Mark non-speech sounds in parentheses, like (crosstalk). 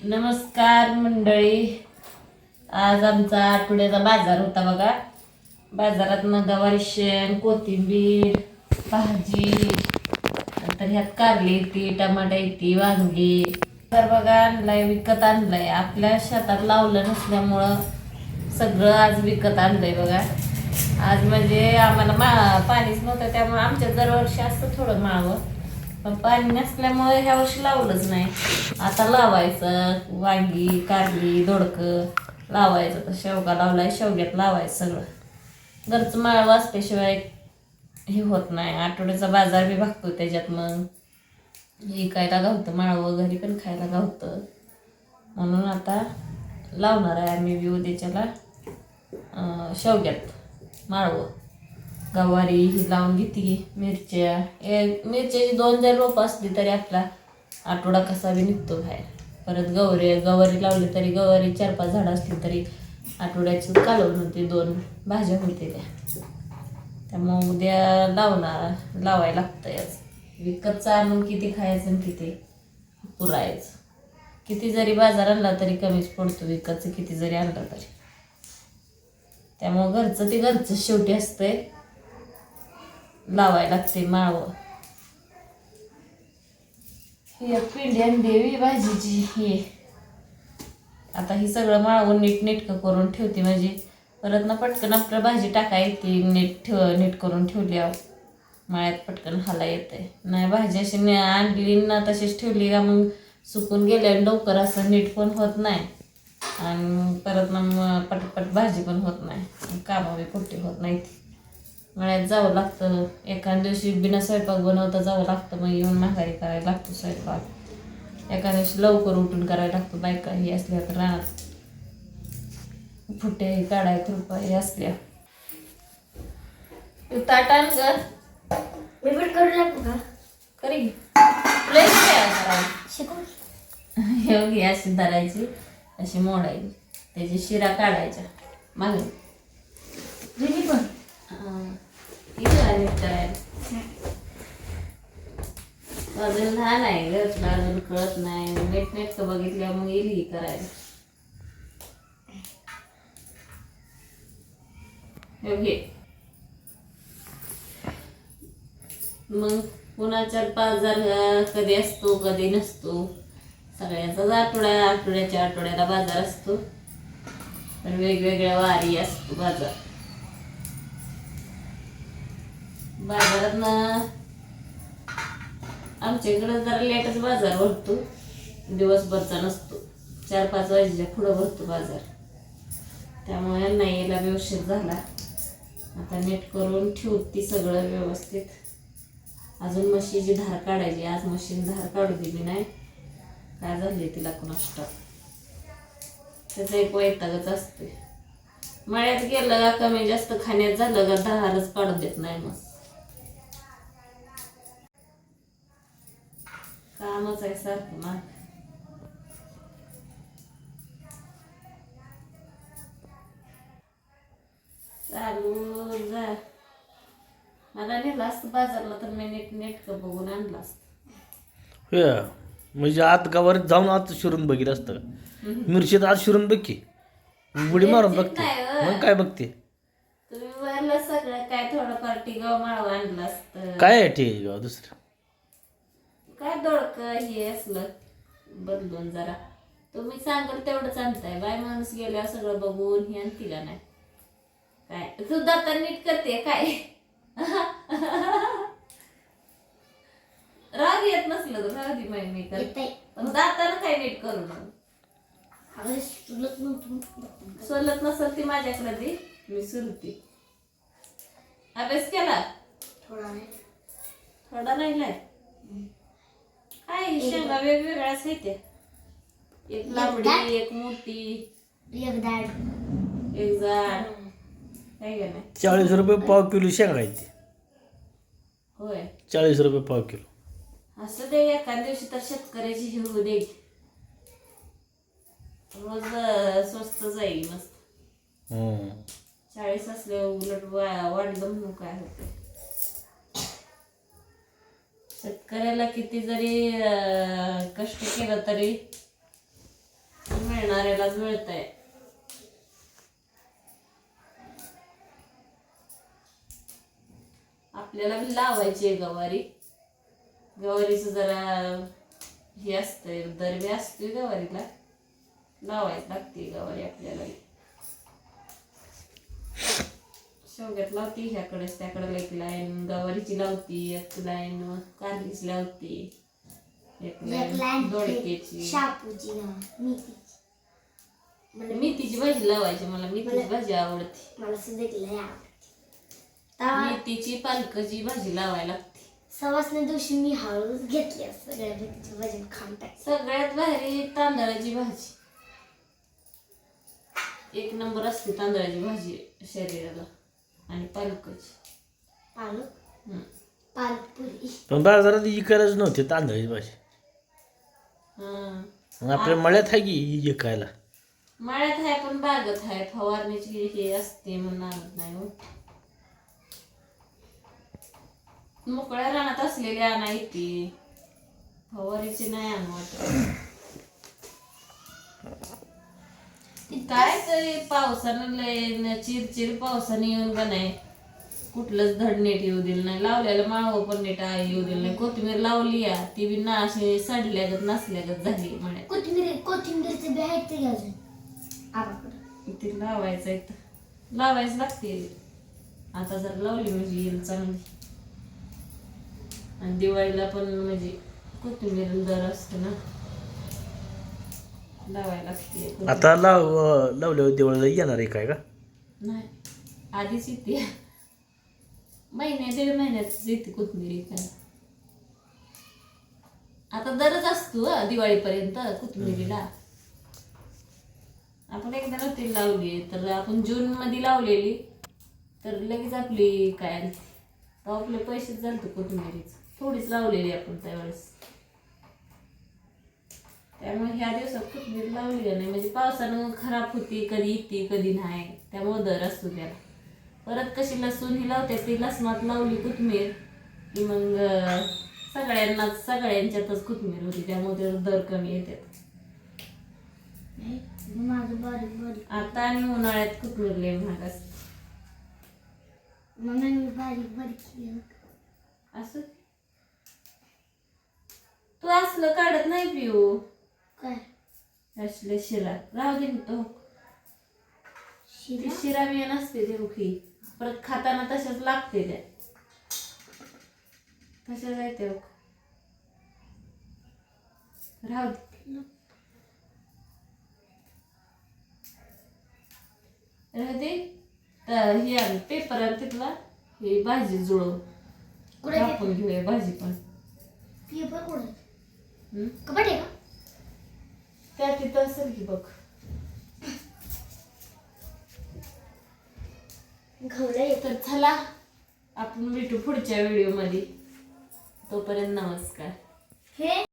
नमस्कार मंडळी. आज आमचा आठवड्याचा बाजार होता बघा. बाजारात गवारी शेण कोथिंबीर भाजी नंतर ह्यात कारली येते टमाटा येते वांगी. तर बघा आणलाय विकत आणलंय. आपल्या शेतात लावलं नसल्यामुळं सगळं आज विकत आणलंय बघा. आज म्हणजे आम्हाला मा पाणीच नव्हतं त्यामुळे आमच्या दरवर्षी असतं थोडं मावं. पण पाणी नसल्यामुळे ह्या वर्षी लावलंच नाही. आता लावायचं वांगी कारली दोडकं लावायचं. तर शेवगा लावलाय शेवग्यात लावायचं सगळं. घरचं माळ असल्याशिवाय हे होत नाही. आठवड्याचा बाजार बी भागतो त्याच्यात मग. विकायला गावतं माळवं घरी पण खायला गावतं. म्हणून आता लावणार आहे आम्ही बी उद्याच्याला शेवग्यात माळवं गवारी ही लावून घेते मिरच्या. ए- मिरच्याची दोन जर रोप असली तरी आपला आठवडा कसा बी निघतो बाहेर. परत गवरी गवारी लावली तरी गवारी चार पाच झाडं असली तरी आठवड्याची कालवण होते दोन भाज्या होते त्या. त्यामुळं उद्या लावणार लावायला लागतं याच विकतचं आणून किती खायचं आणि किती पुरायचं. किती जरी बाजार आणला तरी कमीच पडतो विकतचं किती जरी आणलं तरी. त्यामुळं घरचं ते घरचं शेवटी असतंय. लावायला लागते माळवं ही एक पिंडी आणि देवी भाजीची ही. आता ही सगळं माळवून नीट नेटकं करून ठेवते म्हणजे परत ना पटकन आपलं भाजी टाका येते नीट ठेव नीट करून ठेवली आहो. माळ्यात पटकन हाला येते नाही भाजी अशी ने- आणली ना तशीच ठेवली का मग सुकून गेल्या लवकर असं नीट पण होत नाही. आणि परत ना मग पटपट भाजी पण होत नाही. कामं बी कुठे होत नाही ती. मळ्यात जावं लागतं. एखाद्या दिवशी बिना स्वयंपाक बनवता जावं लागतं. मग येऊन माघारी करायला लागतो स्वयंपाक. एका दिवशी लवकर उठून करायला लागतो. बायका ही असल्या तर रानात फुटे काढाय कृपा हे असल्या. तू ताट आण ग. मी पण करू लागू का? करी. लय करायला शिकू हे घे अशी धरायची अशी मोडायची. त्याची शिरा काढायच्या. मागे. पण. किती नीट करायला अजून लहान आहे ग तुला अजून कळत नाही. नेट नेट बघितल्या मग येईल ही करायला. हे मग कुणाच्या बाजार अं, कधी असतो कधी नसतो सगळ्याचाच आठवड्या आठवड्याच्या आठवड्याला बाजार असतो. पण वेगवेगळ्या वारी असतो बाजार. बाजारात ना आमच्या इकडं जरा लेटच बाजार भरतो. दिवसभरचा नसतो. चार पाच वाजेच्या पुढं भरतो बाजार. त्यामुळे यांना यायला व्यवस्थित झाला. आता नीट करून ठेवती सगळं व्यवस्थित. अजून म्हशीची धार काढायची. आज मशीन धार काढू दिली नाही. काय झाली तिला कुणास त्याचा एक वैतागच असते मळ्यात गेलं का कमी जास्त खाण्यात झालं का धारच काढू देत नाही मग. कामच आहे सारखं मग चालू जा मला नेलं असतं बाजारला तर मी नीट नेटकं बघून आणलं असतं. होय म्हणजे आत गावात जाऊन आत शिरून बघितलं असतं का? मिरशीत आत शिरून बघ की. बुडी मारून मिरचीत बघते. मग काय बघते? तुम्ही वरलं सगळं काय थोडं पार्टी गाव माळव आणलं असतं. काय आहे ठीक आहे दुसरं? काय दोडक हे असलं? बदलून जरा. तुम्ही सांगाल तेवढंच आणताय. बाय माणूस गेल्यावर सगळं बघून हे का नाही. काय? तू दाता नीट करते काय? राग येत नसलं तर दे माई मी येतंय. पण दातानं काय नीट करू मग? सोलत नसल ती माझ्याकडे दे मी सुरती. अभ्यास केला? थोडा नाही थोडा राहिलाय. काय ही शेंगा वेगवेगळ्याच आहेत त्या. एक लांबडी एक मोठी. एक दाड एक जाड. का नाही? चाळीस रुपये पाव किलो शेंगा आहे ती. होय. चाळीस रुपये पाव किलो. असं दे एका दिवशी तर शेतकऱ्याची ही होऊ दे. रोज अं, स्वस्त जाईल मस्त. हम्म. चाळीस असले उलट वा- वाढलं म्हणून काय होते शेतकऱ्याला किती जरी कष्ट केलं तरी मिळणाऱ्यालाच मिळतंय. आपल्याला लावायची आहे गवारी. गवारीचं जरा हे असतंय दर असतोय गवारीला. लावायला लागते गवारी आपल्याला शेवग्यात लावती ह्याकडेच त्याकडे एक लाईन गवारीची लावती एक लाईन कारलीची लावती एक लाईन दोडक्याची. शापूची मेथीची. भाजी लावायची मला मेथीची भाजी आवडते. मला सुद्धा मेथीची पालकाची भाजी लावायला लागते. सवासण्या दिवशी मी हळूच घेतली सगळ्या मेथीची भाजी खाऊन टाक सगळ्यात भारी तांदळाची भाजी. एक नंबर असते तांदळाची भाजी शरीराला. आणि पालकाची. पालक? पण बाजारात इकायलाच नव्हते तांदळाची भाजी. हं. मग आपल्या मळ्यात आहे की इकायला? मळ्यात आहे पण बागत आहे. फवारणीची हे असते म्हणून आणत नाही हो. मोकळ्या रानात असलेली आणा येते फवारीची नाही आणू वाटत. (clears throat) काय तरी पावसानं लय न चिरचिर पावसाने येऊन का नाही कुठलंच धड नीट येऊ दिलं नाही. लावलेलं माळव पण नीट आहे येऊ दिलं नाही. कोथिंबीर लावली या ती बी ना अशी सडल्यागत नसल्यागत झाली मळ्यात कोथिंबीर कोथिंबीरचे बी आहेत ते अजून. आबाकडं ते लावायचं आहे तर लावायच लागते. आता जर लावली म्हणजे येईल चांगली. आणि दिवाळीला पण म्हणजे कोथिंबीर दर असतो ना. लावायला लागते. आता लाव लावल्यावर दिवाळीला येणार आहे काय का नाही आधीच येते. महिन्या दीड महिन्यातच येते कोथिंबीर विकायला आता दरच असतो हं दिवाळीपर्यंत कोथिंबीरीला. आपण एकदा नव्हती लावली तर आपण जून मध्ये लावलेली तर लगेच आपली काय आली आपले पैसेच झालते कोथिंबीरीच. थोडीच लावलेली आपण त्यावेळेस. त्यामुळे ह्या दिवसात कोथिंबीर लावली का नाही म्हणजे पावसानं खराब होती कधी येते कधी नाही. त्यामुळे दर असतो त्याला. परत कशी लसूण ही लावते ती लसणात लावली कुथमीर की मग सगळ्यांनाच सगळ्यांच्यातच कोथमीर होती त्यामुळे त्याचा दर कमी येतात माझं बारीक बारीक आता आणि उन्हाळ्यात कोथिंबीर लय महाग असते. मग मी बारीक बारीक केलं. असं? तू असलं काढत नाही पिऊ. असले शिरा. राहू दे ना तो. ती शिरा शिरा मी नसते ते रुखी परत खाताना तशाच लागते त्या. तशाच आहे ते राहू दे. राहू दे. तर हे आण पेपर तिथला. हे भाजी जुळव. कुठे कापून घेऊया भाजी पण. पेपर कुठे? कपाट आहे का? त्या असेल की बघ तर चला आपण भेटू पुढच्या व्हिडिओमध्ये तोपर्यंत नमस्कार हे